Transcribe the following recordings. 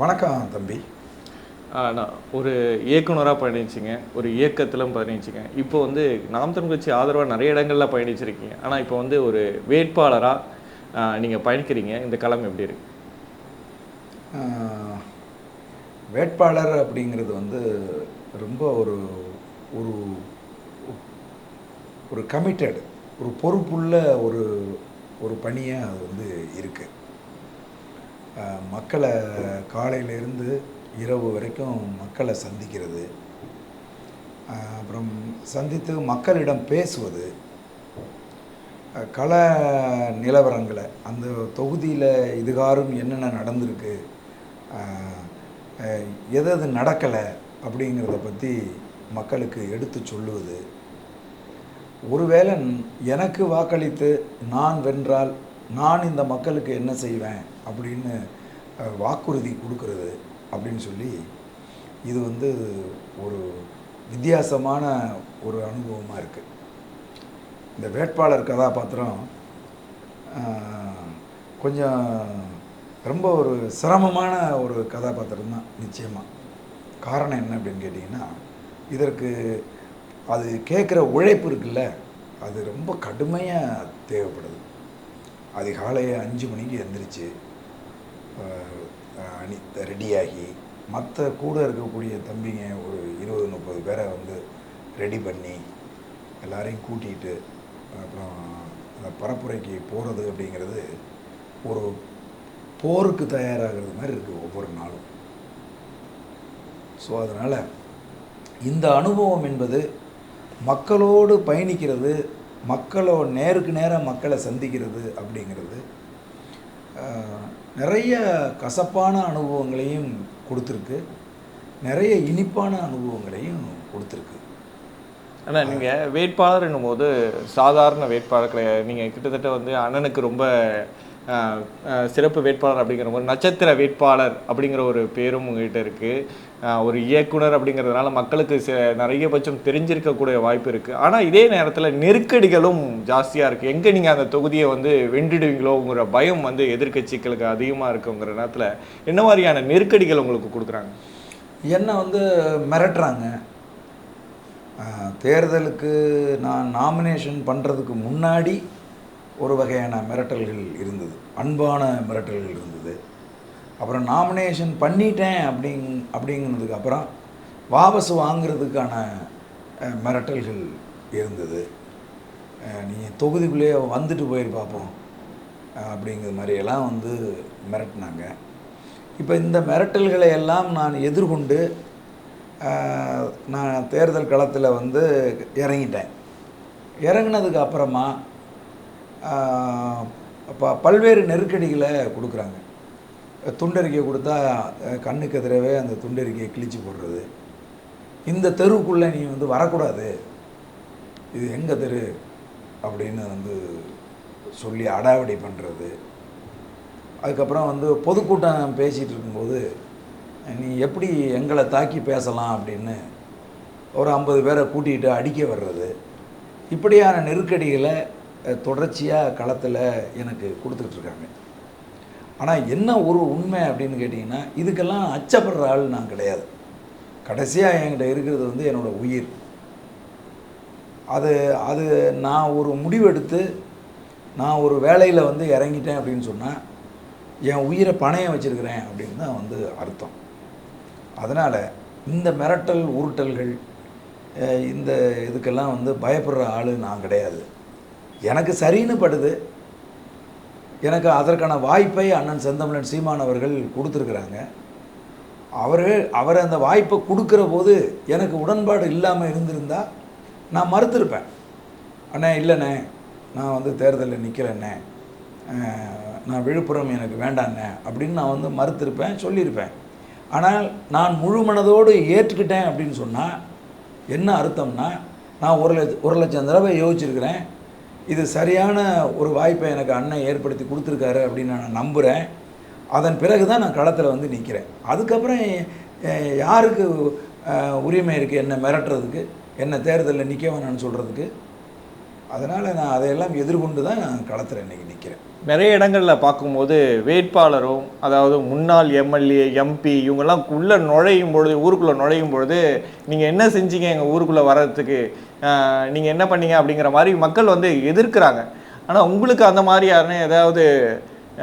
வணக்கம் தம்பி. நான் ஒரு இயக்குனராக பயணிச்சிங்க. ஒரு இயக்கத்திலும் பயணிச்சிங்க. இப்போ வந்து நாம் தமிழ் கட்சி ஆதரவாக நிறைய இடங்கள்ல பயணிச்சிருக்கீங்க. ஆனால் இப்போ வந்து ஒரு வேட்பாளராக நீங்கள் பயணிக்கிறீங்க. இந்த களம் எப்படி இருக்கு? வேட்பாளர் அப்படிங்கிறது வந்து ரொம்ப ஒரு ஒரு ஒரு கமிட்டட் ஒரு பொறுப்புள்ள ஒரு ஒரு பணியாக அது வந்து இருக்குது மக்களை காலையிலேருந்து இரவு வரைக்கும் மக்களை சந்திக்கிறது. அப்புறம் சந்தித்து மக்களிடம் பேசுவது. கல கள நிலவரங்களை அந்த தொகுதியில் இதுகாரும் என்னென்ன நடந்திருக்கு எது எது நடக்கலை அப்படிங்கிறத பற்றி மக்களுக்கு எடுத்து சொல்லுவது. ஒருவேளை எனக்கு வாக்களித்து நான் வென்றால் நான் இந்த மக்களுக்கு என்ன செய்வேன்? அப்படின்னு வாக்குறுதி கொடுக்கறது அப்படின்னு சொல்லி இது வந்து ஒரு வித்தியாசமான ஒரு அனுபவமாக இருக்குது இந்த வேட்பாளர் கதாபாத்திரம் கொஞ்சம் ரொம்ப ஒரு சிரமமான ஒரு கதாபாத்திரம் தான் நிச்சயமாக காரணம் என்ன அப்படின்னு கேட்டிங்கன்னா இதற்கு அது கேட்குற உழைப்பு இருக்குல்ல அது ரொம்ப கடுமையாக தேவைப்படுது. அதிகாலையை அஞ்சு மணிக்கு எந்திரிச்சு அணி ரெடியாகி மற்ற கூட இருக்கக்கூடிய தம்பிங்க ஒரு இருபது முப்பது பேரை வந்து ரெடி பண்ணி எல்லாரையும் கூட்டிகிட்டு அப்புறம் அந்த பரப்புரைக்கு போகிறது அப்படிங்கிறது ஒரு போருக்கு தயாராகிறது மாதிரி இருக்குது ஒவ்வொரு நாளும். ஸோ அதனால் இந்த அனுபவம் என்பது மக்களோடு பயணிக்கிறது மக்களோ நேருக்கு நேராக மக்களை சந்திக்கிறது அப்படிங்கிறது நிறைய கசப்பான அனுபவங்களையும் கொடுத்துருக்கு. நிறைய இனிப்பான அனுபவங்களையும் கொடுத்துருக்கு. ஆனால் நீங்கள் வேட்பாளர் போது சாதாரண வேட்பாளர் கிடையாது நீங்கள் கிட்டத்தட்ட வந்து அண்ணனுக்கு ரொம்ப சிறப்பு வேட்பாளர் அப்படிங்கிற ஒரு நட்சத்திர வேட்பாளர் அப்படிங்கிற ஒரு பேரும் உங்ககிட்ட இருக்குது ஒரு இயக்குனர் அப்படிங்கிறதுனால மக்களுக்கு சில நிறையபட்சம் தெரிஞ்சிருக்கக்கூடிய வாய்ப்பு இருக்குது ஆனால் இதே நேரத்தில் நெருக்கடிகளும் ஜாஸ்தியாக இருக்குது எங்கே நீங்கள் அந்த தொகுதியை வந்து வென்றிடுவீங்களோங்கிற பயம் வந்து எதிர்க்கட்சிகளுக்கு அதிகமாக இருக்குங்கிற நேரத்தில் என்ன மாதிரியான நெருக்கடிகள் உங்களுக்கு கொடுக்குறாங்க? என்ன வந்து மிரட்டுறாங்க. தேர்தலுக்கு நான் நாமினேஷன் பண்ணுறதுக்கு முன்னாடி ஒரு வகையான மிரட்டல்கள் இருந்தது. அன்பான மிரட்டல்கள் இருந்தது. அப்புறம் நாமினேஷன் பண்ணிட்டேன் அப்படிங் அப்படிங்கிறதுக்கு அப்புறம் வாபஸ் வாங்குறதுக்கான மிரட்டல்கள் இருந்தது. நீங்கள் தொகுதிக்குள்ளேயே வந்துட்டு போயிரு பார்ப்போம் அப்படிங்கிற மாதிரியெல்லாம் வந்து மிரட்டினாங்க. இப்போ இந்த மிரட்டல்களை எல்லாம் நான் எதிர்கொண்டு நான் தேர்தல் களத்தில் வந்து இறங்கிட்டேன். இறங்கினதுக்கு அப்புறமா ப பல்வேறு நெருக்கடிகளை கொடுக்குறாங்க. துண்டறிக்கை கொடுத்தா கண்ணுக்கு எதிரவே அந்த துண்டறிக்கையை கிழிச்சு போடுறது. இந்த தெருவுக்குள்ளே நீ வந்து வரக்கூடாது. இது எங்கள் தெரு? அப்படின்னு வந்து சொல்லி அடாவடி பண்ணுறது அதுக்கப்புறம் வந்து பொதுக்கூட்டம் பேசிகிட்டு இருக்கும்போது நீ எப்படி எங்களை தாக்கி பேசலாம் அப்படின்னு ஒரு ஐம்பது பேரை கூட்டிகிட்டு அடிக்க வர்றது. இப்படியான நெருக்கடிகளை தொடர்ச்சியாக களத்தில் எனக்கு கொடுத்துக்கிட்டு இருக்காங்க. ஆனால் என்ன ஒரு உண்மை அப்படின்னு கேட்டிங்கன்னா இதுக்கெல்லாம் அச்சப்படுற ஆள் நான் கிடையாது. கடைசியாக என்கிட்ட இருக்கிறது வந்து என்னோடய உயிர். அது அது நான் ஒரு முடிவெடுத்து நான் ஒரு வேலையில் வந்து இறங்கிட்டேன் அப்படின்னு சொன்னால் என் உயிரை பணையம் வச்சுருக்கிறேன் அப்படின்னு தான் வந்து அர்த்தம். அதனால் இந்த மிரட்டல் உருட்டல்கள் இந்த இதுக்கெல்லாம் வந்து பயப்படுற ஆள் நான் கிடையாது. எனக்கு சரின்னு படுது. எனக்கு அதற்கான வாய்ப்பை அண்ணன் செந்தமிழன் சீமான் அவர்கள் கொடுத்துருக்குறாங்க. அவர்கள் அவர் அந்த வாய்ப்பை கொடுக்குற போது எனக்கு உடன்பாடு இல்லாமல் இருந்திருந்தால் நான் மறுத்திருப்பேன். அண்ணே இல்லைண்ணே நான் வந்து தேர்தலில் நிற்கிறேண்ணே நான் விழுப்புரம் எனக்கு வேண்டாண்ணே அப்படின்னு நான் வந்து மறுத்திருப்பேன் சொல்லியிருப்பேன். ஆனால் நான் முழு மனதோடு ஏற்றுக்கிட்டேன் அப்படின்னு சொன்னால் என்ன அர்த்தம்னா நான் ஒரு லட்ச ஒரு லட்சம் தடவை யோசிச்சிருக்கிறேன். இது சரியான ஒரு வாய்ப்பை எனக்கு அண்ணன் ஏற்படுத்தி கொடுத்துருக்காரு அப்படின்னு நான் நம்புகிறேன் அதன் பிறகு தான் நான் களத்தில் வந்து நிற்கிறேன் அதுக்கப்புறம் யாருக்கு உரிமை இருக்குது என்னை மிரட்டுறதுக்கு என்ன தேர்தலில் நிற்க வேணாம்னு சொல்கிறதுக்கு அதனால் நான் அதையெல்லாம் எதிர்கொண்டு தான் நான் களத்தில் இன்றைக்கி நிற்கிறேன் நிறைய இடங்களில் பார்க்கும்போது வேட்பாளரும் அதாவது முன்னாள் எம்எல்ஏ எம்பி இவங்கெல்லாம் உள்ளே நுழையும் பொழுது ஊருக்குள்ளே நுழையும் பொழுது நீங்கள் என்ன செஞ்சீங்க எங்கள் ஊருக்குள்ளே வர்றதுக்கு? ஆஹ் நீங்க என்ன பண்ணீங்க அப்படிங்கிற மாதிரி மக்கள் வந்து எதிர்க்கிறாங்க. ஆனா உங்களுக்கு அந்த மாதிரியான ஏதாவது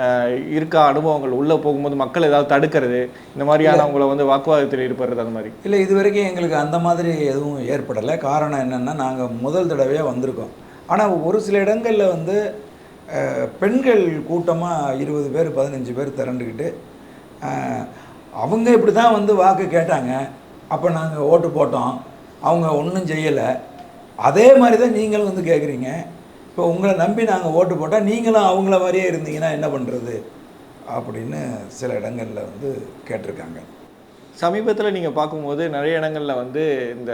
ஆஹ் இருக்கா? அனுபவங்கள் உள்ள போகும்போது மக்கள் ஏதாவது தடுக்கிறது? இந்த மாதிரியான அவங்கள வந்து வாக்குவாதத்தில் ஈடுபடுறது அந்த மாதிரி. இல்லை இது வரைக்கும் எங்களுக்கு அந்த மாதிரி எதுவும் ஏற்படலை. காரணம் என்னென்னா நாங்கள் முதல் தடவையாக வந்திருக்கோம். ஆனால் ஒரு சில இடங்களில் வந்து பெண்கள் கூட்டமாக இருபது பேர் பதினஞ்சு பேர் திரண்டுக்கிட்டு அவங்க இப்படி தான் வந்து வாக்கு கேட்டாங்க. அப்போ நாங்கள் ஓட்டு போட்டோம். அவங்க ஒன்றும் செய்யலை. அதே மாதிரி தான் நீங்களும் வந்து கேட்குறீங்க இப்போ உங்களை நம்பி நாங்கள் ஓட்டு போட்டால் நீங்களும் அவங்கள மாதிரியே இருந்தீங்கன்னா என்ன பண்ணுறது அப்படின்னு சில இடங்களில் வந்து கேட்டிருக்காங்க. சமீபத்தில் நீங்கள் பார்க்கும்போது நிறைய இடங்கள்ல வந்து இந்த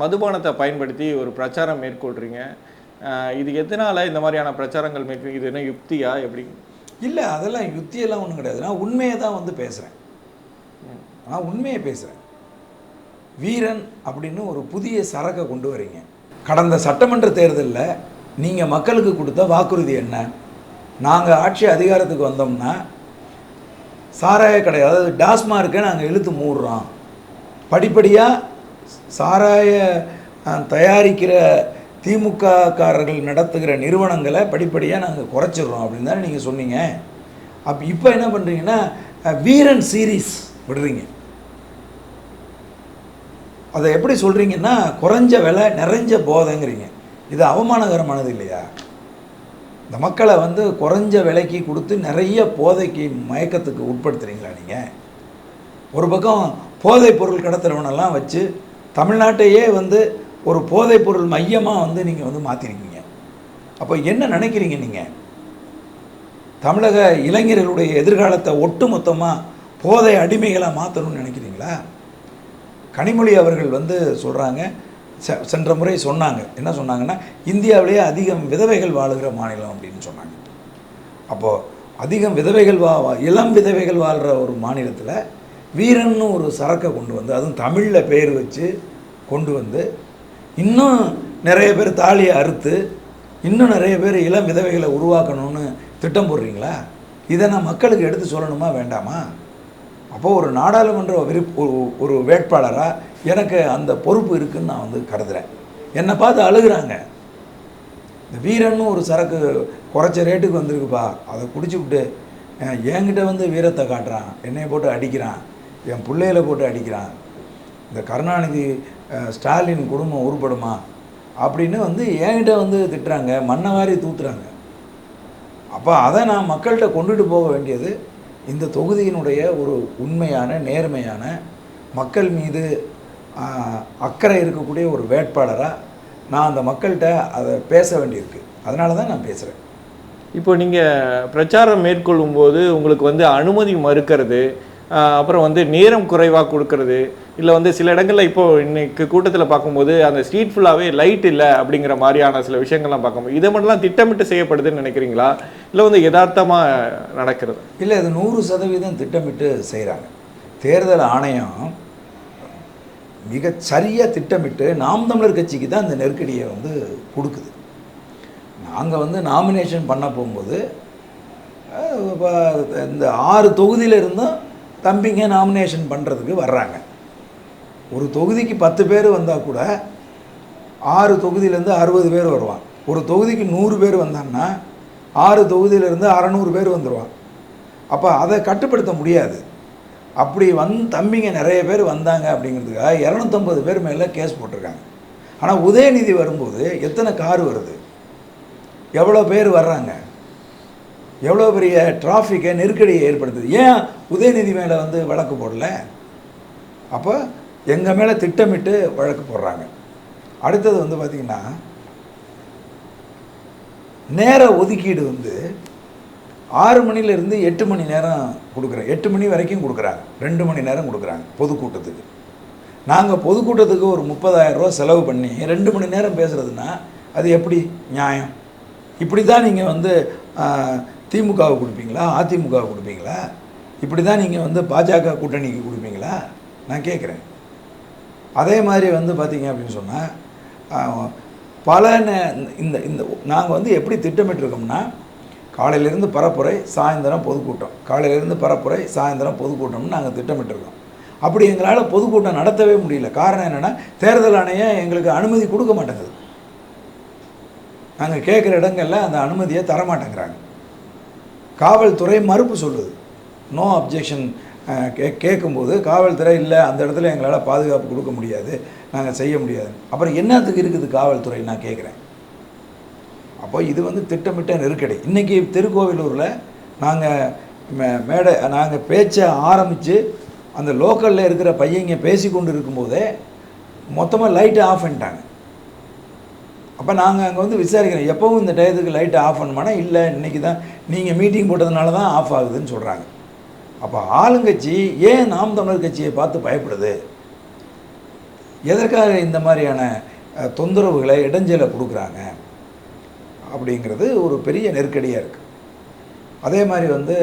மதுபானத்தை பயன்படுத்தி ஒரு பிரச்சாரம் மேற்கொள்றீங்க. ஆஹ் இது எதனால இந்த மாதிரியான பிரச்சாரங்கள் மேற்கொள் இது என்ன யுக்தியா எப்படி? இல்லை அதெல்லாம் யுத்தியெல்லாம் ஒன்றும் கிடையாது. நான் உண்மையை தான் வந்து பேசுகிறேன் நான் உண்மையை பேசுகிறேன் வீரன் அப்படின்னு ஒரு புதிய சரக்கை கொண்டு வரீங்க. கடந்த சட்டமன்ற தேர்தலில் நீங்கள் மக்களுக்கு கொடுத்த வாக்குறுதி என்ன? நாங்கள் ஆட்சி அதிகாரத்துக்கு வந்தோம்னா சாராய கடை அதாவது டாஸ்மார்க்கை நாங்கள் இழுத்து மூடுறோம். படிப்படியாக சாராய தயாரிக்கிற திமுக காரர்கள் நடத்துகிற நிறுவனங்களை படிப்படியாக நாங்கள் குறைச்சிடுறோம் அப்படின்னு தானே நீங்கள் சொன்னீங்க. அப்போ இப்போ என்ன பண்ணுறீங்கன்னா வீரன் சீரீஸ் விடுறீங்க. அதை எப்படி சொல்கிறீங்கன்னா குறைஞ்ச விலை நிறைஞ்ச போதைங்கிறீங்க. இது அவமானகரமானது இல்லையா? இந்த மக்களை வந்து குறைஞ்ச விலைக்கு கொடுத்து நிறைய போதைக்கு மயக்கத்துக்கு உட்படுத்துறீங்களா நீங்கள் ஒரு பக்கம் போதைப் பொருள் கடத்துறவனெல்லாம் வச்சு தமிழ்நாட்டையே வந்து ஒரு போதைப் பொருள் மையமாக வந்து நீங்கள் வந்து மாற்றிருக்கீங்க அப்போ என்ன நினைக்கிறீங்க நீங்கள் தமிழக இளைஞர்களுடைய எதிர்காலத்தை ஒட்டு மொத்தமாக போதை அடிமைகளாக மாற்றணும்னு நினைக்கிறீங்களா? கனிமொழி அவர்கள் வந்து சொல்கிறாங்க சென்ற முறை சொன்னாங்க. என்ன சொன்னாங்கன்னா இந்தியாவிலேயே அதிகம் விதவைகள் வாழுகிற மாநிலம் அப்படின்னு சொன்னாங்க. அப்போது அதிகம் விதவைகள் வா வா- இளம் விதவைகள் வாழ்கிற ஒரு மாநிலத்தில் வீரன்னு ஒரு சரக்கை கொண்டு வந்து அதுவும் தமிழில் பேர் வச்சு கொண்டு வந்து இன்னும் நிறைய பேர் தாலியை அறுத்து இன்னும் நிறைய பேர் இளம் விதவைகளை உருவாக்கணும்னு திட்டம் போடுறீங்களா? இதை நான் மக்களுக்கு எடுத்து சொல்லணுமா வேண்டாமா? அப்போ ஒரு நாடாளுமன்ற விருப் ஒரு வேட்பாளராக எனக்கு அந்த பொறுப்பு இருக்குன்னு நான் வந்து கருதுகிறேன் என்னை பார்த்து அழுகுறாங்க. இந்த வீரன்னு ஒரு சரக்கு குறைச்ச ரேட்டுக்கு வந்திருக்குப்பா. அதை குடிச்சுவிட்டு என்கிட்ட வந்து வீரத்தை காட்டுறான். என்னையை போட்டு அடிக்கிறான். என் பிள்ளையில போட்டு அடிக்கிறான். இந்த கருணாநிதி ஸ்டாலின் குடும்பம் உருப்படுமா? அப்படின்னு வந்து என்கிட்ட வந்து திட்டுறாங்க. மண்ணை வாரி தூத்துறாங்க. அப்போ அதை நான் மக்கள்கிட்ட கொண்டுட்டு போக வேண்டியது இந்த தொகுதியினுடைய ஒரு உண்மையான நேர்மையான மக்கள் மீது அக்கறை இருக்கக்கூடிய ஒரு வேட்பாளராக நான் அந்த மக்கள்கிட்ட அதை பேச வேண்டியிருக்கு. அதனால தான் நான் பேசுகிறேன் இப்போ நீங்கள் பிரச்சாரம் மேற்கொள்ளும் போது உங்களுக்கு வந்து அனுமதி மறுக்கிறது அப்புறம் வந்து நேரம் குறைவாக கொடுக்கறது இல்லை வந்து சில இடங்களில் இப்போ இன்னைக்கு கூட்டத்தில் பார்க்கும்போது அந்த ஸ்ட்ரீட் ஃபுல்லாகவே லைட் இல்லை அப்படிங்கிற மாதிரியான சில விஷயங்கள்லாம் பார்க்கும்போது இதை மட்டும்லாம் திட்டமிட்டு செய்யப்படுதுன்னு நினைக்கிறீங்களா? இல்லை வந்து யதார்த்தமாக நடக்கிறது? இல்லை அது நூறு சதவீதம் திட்டமிட்டு செய்கிறாங்க தேர்தல் ஆணையம் மிக சரியாக திட்டமிட்டு நாம் தமிழர் கட்சிக்கு தான் இந்த நெருக்கடியை வந்து கொடுக்குது. நாங்கள் வந்து நாமினேஷன் பண்ண போகும்போது இந்த ஆறு தொகுதியில் இருந்தும் தம்பிங்க நாமினேஷன் பண்ணுறதுக்கு வர்றாங்க. ஒரு தொகுதிக்கு பத்து பேர் வந்தால் கூட ஆறு தொகுதியிலேருந்து அறுபது பேர் வருவான். ஒரு தொகுதிக்கு நூறு பேர் வந்தான்னா ஆறு தொகுதியிலேருந்து அறநூறு பேர் வந்துடுவான் அப்போ அதை கட்டுப்படுத்த முடியாது. அப்படி வந் தம்பிங்க நிறைய பேர் வந்தாங்க அப்படிங்கிறதுக்காக இரநூத்தம்பது பேர் மேலே கேஸ் போட்டிருக்காங்க. ஆனால் உதயநிதி வரும்போது எத்தனை கார் வருது? எவ்வளோ பேர் வர்றாங்க? எவ்வளோ பெரிய டிராஃபிக்கை நெருக்கடியை ஏற்படுத்துது. ஏன் உதயநிதி மேலே வந்து வழக்கு போடல? அப்போ எங்கள் மேலே திட்டமிட்டு வழக்கு போடுறாங்க. அடுத்தது வந்து பார்த்திங்கன்னா நேர ஒதுக்கீடு வந்து ஆறு மணிலேருந்து எட்டு மணி நேரம் கொடுக்குறேன் எட்டு மணி வரைக்கும் கொடுக்குறாங்க. ரெண்டு மணி நேரம் கொடுக்குறாங்க பொதுக்கூட்டத்துக்கு. நாங்கள் பொதுக்கூட்டத்துக்கு ஒரு முப்பதாயிரம் ரூபா செலவு பண்ணி ரெண்டு மணி நேரம் பேசுகிறதுனா அது எப்படி? நியாயம். இப்படி தான் நீங்கள் வந்து திமுகவை கொடுப்பீங்களா? அதிமுகவை கொடுப்பீங்களா? இப்படி தான் நீங்கள் வந்து பாஜக கூட்டணிக்கு கொடுப்பீங்களா? நான் கேட்குறேன். அதே மாதிரி வந்து பார்த்தீங்க அப்படின்னு சொன்னால் பல இந்த இந்த நாங்கள் வந்து எப்படி திட்டமிட்டிருக்கோம்னா காலையிலேருந்து பரப்புரை சாயந்தரம் பொதுக்கூட்டம். காலையிலேருந்து பரப்புரை சாயந்தரம் பொதுக்கூட்டம்னு நாங்கள் திட்டமிட்டிருக்கோம். அப்படி எங்களால் பொதுக்கூட்டம் நடத்தவே முடியல. காரணம் என்னென்னா தேர்தல் ஆணையம் எங்களுக்கு அனுமதி கொடுக்க மாட்டேங்குது. நாங்கள் கேட்குற இடங்களில் அந்த அனுமதியை தரமாட்டேங்கிறாங்க. காவல்துறை மறுப்பு சொல்லுது. நோ அப்ஜெக்ஷன் கே கேட்கும்போது காவல்துறை இல்லை அந்த இடத்துல எங்களால் பாதுகாப்பு கொடுக்க முடியாது நாங்கள் செய்ய முடியாது. அப்புறம் என்னத்துக்கு இருக்குது காவல்துறை? நான் கேட்குறேன் அப்போ இது வந்து திட்டமிட்ட நெருக்கடி. இன்றைக்கி திருக்கோவிலூரில் நாங்கள் மே மேடை நாங்கள் பேச்சை ஆரம்பித்து அந்த லோக்கலில் இருக்கிற பையங்க பேசி கொண்டு இருக்கும்போதே மொத்தமாக லைட்டை ஆஃப் பண்ணிட்டாங்க. அப்போ நாங்கள் அங்கே வந்து விசாரிக்கிறோம். எப்போவும் இந்த டயத்துக்கு லைட்டை ஆஃப் பண்ணுமானா இல்லை இன்றைக்கி தான் நீங்கள் மீட்டிங் போட்டதுனால தான் ஆஃப் ஆகுதுன்னு சொல்கிறாங்க அப்போ ஆளுங்கட்சி ஏன் நாம் தமிழர் கட்சியை பார்த்து பயப்படுது? எதற்காக இந்த மாதிரியான தொந்தரவுகளை இடைஞ்சலை கொடுக்குறாங்க? அப்படிங்கிறது ஒரு பெரிய நெருக்கடியாக இருக்குது அதே மாதிரி வந்து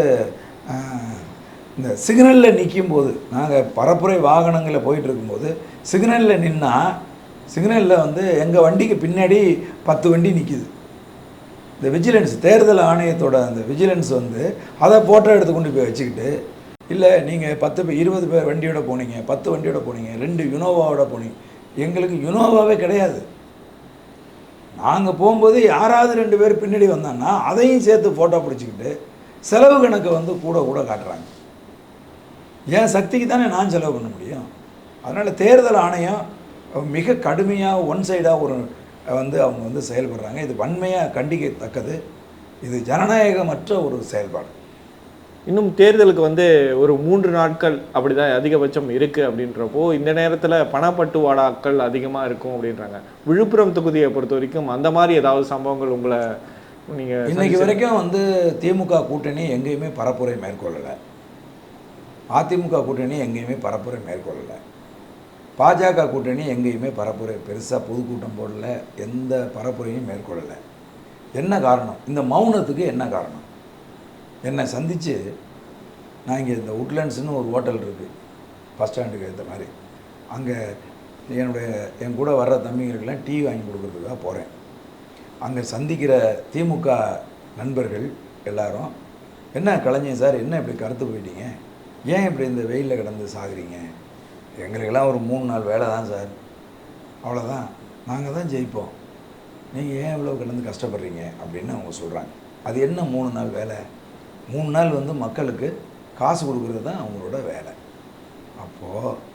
இந்த சிக்னலில் நிற்கும் போது நாங்கள் பரப்புரை வாகனங்களில் போயிட்டு இருக்கும்போது சிக்னலில் நின்னால் சிக்னலில் வந்து எங்கள் வண்டிக்கு பின்னாடி பத்து வண்டி நிற்கிது இந்த விஜிலன்ஸ் தேர்தல் ஆணையத்தோட அந்த விஜிலன்ஸ் வந்து அதை ஃபோட்டோ எடுத்து கொண்டு போய் வச்சுக்கிட்டு இல்லை நீங்கள் பத்து பேர் இருபது பேர் வண்டியோட போனீங்க பத்து வண்டியோட போனீங்க ரெண்டு யுனோவாவோட போனீங்க. எங்களுக்கு யுனோவாவே கிடையாது. நாங்கள் போகும்போது யாராவது ரெண்டு பேர் பின்னாடி வந்தாங்கன்னா அதையும் சேர்த்து ஃபோட்டோ பிடிச்சிக்கிட்டு செலவு கணக்கை வந்து கூட கூட காட்டுறாங்க. என் சக்திக்கு தானே நான் செலவு பண்ண முடியும்? அதனால் தேர்தல் ஆணையம் மிக கடுமையாக ஒன் சைடாக ஒரு வந்து அவங்க வந்து செயல்படுறாங்க. இது வன்மையாக கண்டிக்கத்தக்கது. இது ஜனநாயகமற்ற ஒரு செயல்பாடு. இன்னும் தேர்தலுக்கு வந்து ஒரு மூன்று நாட்கள் அப்படிதான் அதிகபட்சம் இருக்கு அப்படின்றப்போ இந்த நேரத்துல பணப்பட்டுவாடாக்கள் அதிகமா இருக்கும் அப்படின்றாங்க. விழுப்புரம் தொகுதியை பொறுத்த வரைக்கும் அந்த மாதிரி ஏதாவது சம்பவங்கள் உங்களை நீங்க இன்னைக்கு வரைக்கும் வந்து திமுக கூட்டணி எங்கேயுமே பரப்புரை மேற்கொள்ளலை. அதிமுக கூட்டணி எங்கேயுமே பரப்புரை மேற்கொள்ளலை. பாஜக கூட்டணி எங்கேயுமே பரப்புரை பெருசாக பொதுக்கூட்டம் போடல எந்த பரப்புரையும் மேற்கொள்ளலை. என்ன காரணம்? இந்த மௌனத்துக்கு என்ன காரணம்? என்னை சந்தித்து நான் இங்கே இந்த உட்லண்ட்ஸ்னு ஒரு ஹோட்டல் இருக்குது பஸ் ஸ்டாண்டுக்கு ஏற்ற மாதிரி. அங்கே என்னுடைய என் கூட வர்ற தம்பிங்களுக்கெல்லாம் டீ வாங்கி கொடுக்குறதுக்காக போகிறேன் அங்கே சந்திக்கிற திமுக நண்பர்கள் எல்லாரும் என்ன கலைஞர் சார் என்ன இப்படி கருத்து போயிட்டீங்க? ஏன் இப்படி இந்த வெயிலில் கிடந்து சாகுறீங்க? எங்களுக்கெல்லாம் ஒரு மூணு நாள் வேலை தான் சார். அவ்வளோதான் நாங்கள் தான் ஜெயிப்போம். நீங்கள் ஏன் இவ்வளோ கிடந்து கஷ்டப்படுறீங்க? அப்படின்னு அவங்க சொல்கிறாங்க அது என்ன மூணு நாள் வேலை? மூணு நாள் வந்து மக்களுக்கு காசு கொடுக்குறது தான் அவங்களோட வேலை. அப்போது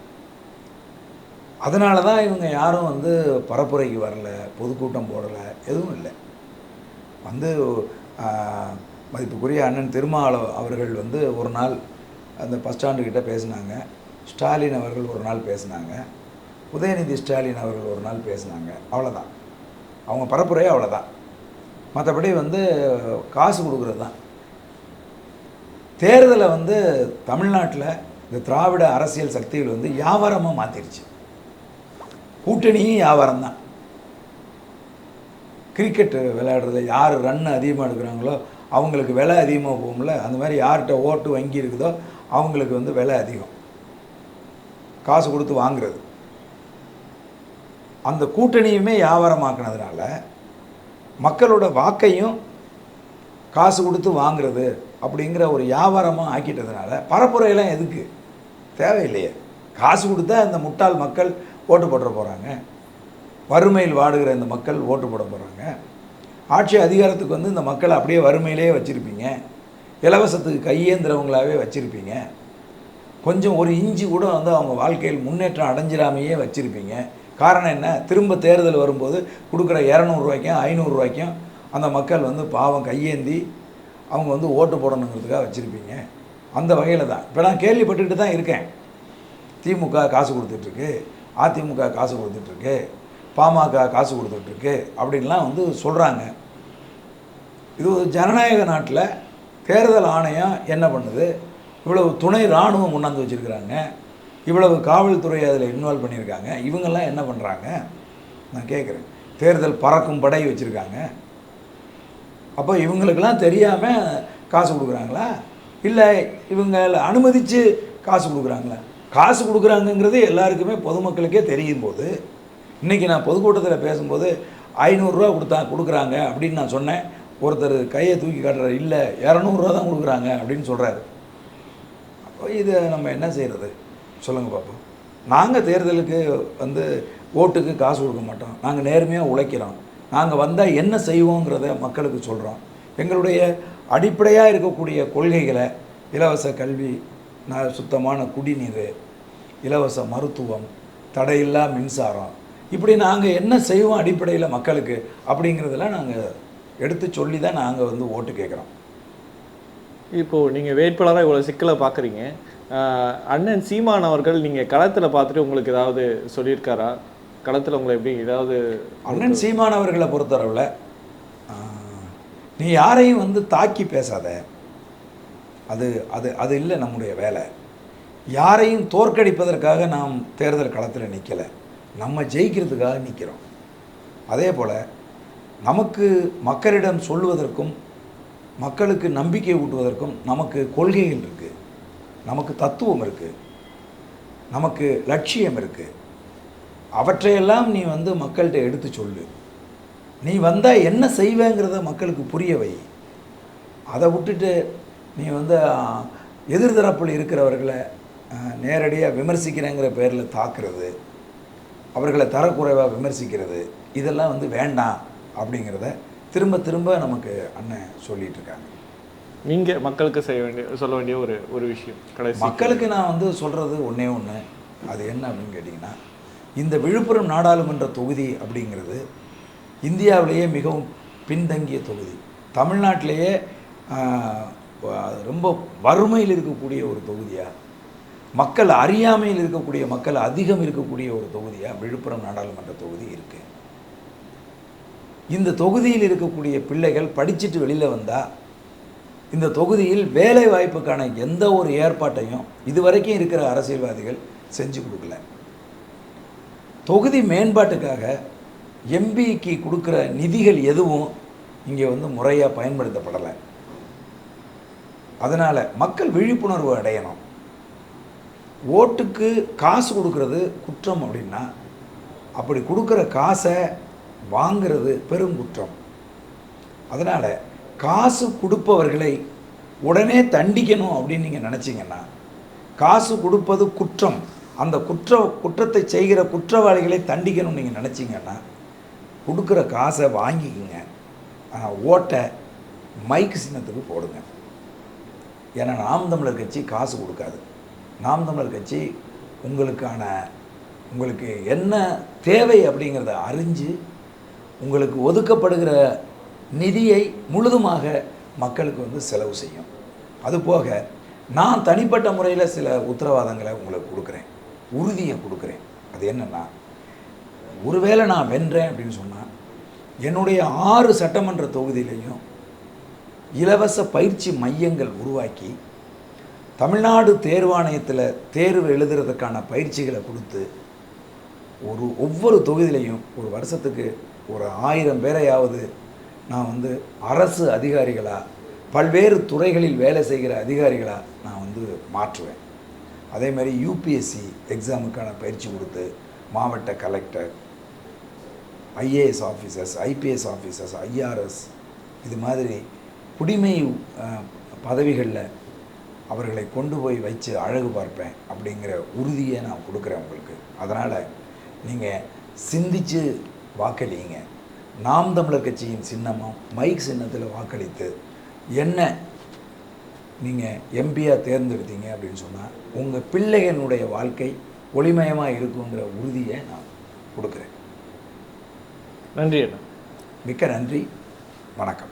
அதனால தான் இவங்க யாரும் வந்து பரப்புரைக்கு வரல பொதுக்கூட்டம் போடலை எதுவும் இல்லை. வந்து மதிப்புக்குரிய அண்ணன் திருமாவளவ அவர்கள் வந்து ஒரு நாள் அந்த பஸ் ஸ்டாண்டுக்கிட்ட பேசினாங்க. ஸ்டாலின் அவர்கள் ஒரு நாள் பேசினாங்க. உதயநிதி ஸ்டாலின் அவர்கள் ஒரு நாள் பேசினாங்க. அவ்வளோதான் அவங்க பரப்புரையே அவ்வளோதான் மற்றபடி வந்து காசு கொடுக்குறது தான். தேர்தலை வந்து தமிழ்நாட்டில் இந்த திராவிட அரசியல் சக்திகள் வந்து வியாபாரமாக மாற்றிருச்சு கூட்டணியும் வியாபாரம் தான். கிரிக்கெட் விளையாடுறதுல யார் ரன் அதிகமாக எடுக்கிறாங்களோ அவங்களுக்கு விலை அதிகமாக போகும்ல அந்த மாதிரி யார்கிட்ட ஓட்டு வங்கி இருக்குதோ அவங்களுக்கு வந்து விலை அதிகம். காசு கொடுத்து வாங்குறது. அந்த கூட்டணியுமே வியாபாரமாக்கினதுனால மக்களோட வாக்கையும் காசு கொடுத்து வாங்குறது அப்படிங்கிற ஒரு வியாபாரமாக ஆக்கிட்டதுனால பரப்புரையெல்லாம் எதுக்கு? தேவையில்லையே. காசு கொடுத்தா இந்த முட்டாள் மக்கள் ஓட்டு போட்டுற போகிறாங்க வறுமையில் வாடுகிற இந்த மக்கள் ஓட்டு போட போகிறாங்க ஆட்சி அதிகாரத்துக்கு வந்து இந்த மக்களை அப்படியே வறுமையிலே வச்சுருப்பீங்க. இலவசத்துக்கு கையேந்திரவங்களாகவே வச்சுருப்பீங்க. கொஞ்சம் ஒரு இஞ்சி கூட வந்து அவங்க வாழ்க்கையில் முன்னேற்றம் அடைஞ்சிடாமையே வச்சுருப்பீங்க. காரணம் என்ன? திரும்ப தேர்தல் வரும்போது கொடுக்குற இரநூறுவாய்க்கும் ஐநூறுரூவாய்க்கும் அந்த மக்கள் வந்து பாவம் கையேந்தி அவங்க வந்து ஓட்டு போடணுங்கிறதுக்காக வச்சுருப்பீங்க. அந்த வகையில் தான். இப்போ நான் கேள்விப்பட்டுக்கிட்டு தான் இருக்கேன். திமுக காசு கொடுத்துட்ருக்கு. அதிமுக காசு கொடுத்துட்ருக்கு. பாமக காசு கொடுத்துட்ருக்கு அப்படின்லாம் வந்து சொல்கிறாங்க இது ஒரு ஜனநாயக நாட்டில் தேர்தல் ஆணையம் என்ன பண்ணுது? இவ்வளவு துணை இராணுவம் கொண்டாந்து வச்சுருக்கிறாங்க. இவ்வளவு காவல்துறை அதில் இன்வால்வ் பண்ணியிருக்காங்க. இவங்கெல்லாம் என்ன பண்ணுறாங்க நான் கேட்குறேன் தேர்தல் பறக்கும் படை வச்சுருக்காங்க. அப்போ இவங்களுக்கெல்லாம் தெரியாமல் காசு கொடுக்குறாங்களா? இல்லை இவங்க அனுமதித்து காசு கொடுக்குறாங்களா? காசு கொடுக்குறாங்கங்கிறது எல்லாருக்குமே பொதுமக்களுக்கே தெரியும் போது இன்றைக்கி நான் பொதுக்கூட்டத்தில் பேசும்போது ஐநூறுரூவா கொடுத்தா கொடுக்குறாங்க அப்படின்னு நான் சொன்னேன். ஒருத்தர் கையை தூக்கி காட்டுறாரு. இல்லை இரநூறுவா தான் கொடுக்குறாங்க அப்படின்னு சொல்கிறாரு இதை நம்ம என்ன செய்கிறது சொல்லுங்கள் பார்ப்போம் நாங்கள் தேர்தலுக்கு வந்து ஓட்டுக்கு காசு கொடுக்க மாட்டோம். நாங்கள் நேர்மையாக உழைக்கிறோம். நாங்கள் வந்தால் என்ன செய்வோங்கிறத மக்களுக்கு சொல்கிறோம் எங்களுடைய அடிப்படையாக இருக்கக்கூடிய கொள்கைகளை இலவச கல்வி சுத்தமான குடிநீர் இலவச மருத்துவம் தடையில்லா மின்சாரம் இப்படி நாங்கள் என்ன செய்வோம் அடிப்படையில் மக்களுக்கு அப்படிங்கிறதெல்லாம் நாங்கள் எடுத்து சொல்லி தான் நாங்கள் வந்து ஓட்டு கேட்குறோம். இப்போது நீங்கள் வேட்பாளராக இவ்வளோ சிக்கலை பார்க்குறீங்க அண்ணன் சீமான் அவர்கள் நீங்கள் களத்தில் பார்த்துட்டு உங்களுக்கு ஏதாவது சொல்லியிருக்காரா? களத்தில் உங்களை எப்படி ஏதாவது அண்ணன் சீமான் அவர்களை பொறுத்தளவில் நீ யாரையும் வந்து தாக்கி பேசாத. அது அது அது இல்லை நம்முடைய வேலை. யாரையும் தோற்கடிப்பதற்காக நாம் தேர்தல் களத்தில் நிற்கலை நம்ம ஜெயிக்கிறதுக்காக நிற்கிறோம் அதே போல் நமக்கு மக்களிடம் சொல்லுவதற்கும் மக்களுக்கு நம்பிக்கை ஊட்டுவதற்கும் நமக்கு கொள்கைகள் இருக்குது நமக்கு தத்துவம் இருக்குது நமக்கு லட்சியம் இருக்குது அவற்றையெல்லாம் நீ வந்து மக்கள்கிட்ட எடுத்து சொல்லு. நீ வந்தால் என்ன செய்வேங்கிறத மக்களுக்கு புரிய வை. அதை விட்டுட்டு நீ வந்து எதிர்தரப்பில் இருக்கிறவர்களை நேரடியாக விமர்சிக்கிறேங்கிற பேரில் தாக்குறது. அவர்களை தரக்குறைவாக விமர்சிக்கிறது. இதெல்லாம் வந்து வேண்டாம் அப்படிங்கிறத திரும்ப திரும்ப நமக்கு அண்ணன் சொல்லிட்டு இருக்காங்க நீங்க மக்களுக்கு செய்ய வேண்டிய சொல்ல வேண்டிய ஒரு ஒரு விஷயம் கடைசி மக்களுக்கு நான் வந்து சொல்கிறது ஒன்றே ஒன்று அது என்ன அப்படின்னு கேட்டிங்கன்னா இந்த விழுப்புரம் நாடாளுமன்ற தொகுதி அப்படிங்கிறது இந்தியாவிலேயே மிகவும் பின்தங்கிய தொகுதி. தமிழ்நாட்டிலேயே ரொம்ப வறுமையில் இருக்கக்கூடிய ஒரு தொகுதியாக மக்கள் அறியாமையில் இருக்கக்கூடிய மக்கள் அதிகம் இருக்கக்கூடிய ஒரு தொகுதியாக விழுப்புரம் நாடாளுமன்ற தொகுதி இருக்குது இந்த தொகுதியில் இருக்கக்கூடிய பிள்ளைகள் படிச்சுட்டு வெளியில் வந்தால் இந்த தொகுதியில் வேலை வாய்ப்புக்கான எந்த ஒரு ஏற்பாட்டையும் இதுவரைக்கும் இருக்கிற அரசியல்வாதிகள் செஞ்சு கொடுக்கல. தொகுதி மேம்பாட்டுக்காக எம்பிக்கு கொடுக்குற நிதிகள் எதுவும் இங்கே வந்து முறையாக பயன்படுத்தப்படலை. அதனால் மக்கள் விழிப்புணர்வு அடையணும். ஓட்டுக்கு காசு கொடுக்கறது குற்றம் அப்படின்னா அப்படி கொடுக்குற காசை வாங்கிறது பெரும் குற்றம். அதனால் காசு கொடுப்பவர்களை உடனே தண்டிக்கணும் அப்படின்னு நீங்கள் நினச்சிங்கன்னா காசு கொடுப்பது குற்றம். அந்த குற்ற குற்றத்தை செய்கிற குற்றவாளிகளை தண்டிக்கணும்னு நீங்கள் நினச்சிங்கன்னா கொடுக்குற காசை வாங்கிக்கோங்க. ஆனால் ஓட்டை மைக் சின்னத்துக்கு போடுங்க. ஏன்னா நாம் தமிழர் கட்சி காசு கொடுக்காது. நாம் தமிழர் கட்சி உங்களுக்கான உங்களுக்கு என்ன தேவை அப்படிங்கிறத அறிஞ்சு உங்களுக்கு ஒதுக்கப்படுகிற நிதியை முழுதுமாக மக்களுக்கு வந்து செலவு செய்யும். அதுபோக நான் தனிப்பட்ட முறையில் சில உத்தரவாதங்களை உங்களுக்கு கொடுக்குறேன். உறுதியை கொடுக்குறேன். அது என்னென்னா ஒருவேளை நான் வென்றேன் அப்படின்னு சொன்னால் என்னுடைய ஆறு சட்டமன்ற தொகுதியிலையும் இலவச பயிற்சி மையங்கள் உருவாக்கி தமிழ்நாடு தேர்வாணையத்தில் தேர்வு எழுதுறதுக்கான பயிற்சிகளை கொடுத்து ஒரு ஒவ்வொரு தொகுதியிலையும் ஒரு வருஷத்துக்கு ஒரு ஆயிரம் பேரையாவது நான் வந்து அரசு அதிகாரிகளாக பல்வேறு துறைகளில் வேலை செய்கிற அதிகாரிகளாக நான் வந்து மாற்றுவேன். அதே மாதிரி யூபிஎஸ்சி எக்ஸாமுக்கான பயிற்சி கொடுத்து மாவட்ட collector IAS officers IPS officers IRS இது மாதிரி குடிமை பதவிகளில் அவர்களை கொண்டு போய் வச்சு அழகு பார்ப்பேன் அப்படிங்கிற உறுதியை நான் கொடுக்குறேன் உங்களுக்கு. அதனால் நீங்கள் சிந்தித்து வாக்களிங்க நாம் தமிழர் கட்சியின் சின்னமும் மைக் சின்னத்தில் வாக்களித்து என்ன நீங்கள் எம்பியாக தேர்ந்தெடுத்தீங்க அப்படின்னு சொன்னால் உங்கள் பிள்ளைகளுடைய வாழ்க்கை ஒளிமயமாக இருக்குங்கிற உறுதியை நான் கொடுக்குறேன். நன்றி அண்ணா. மிக்க நன்றி. வணக்கம்.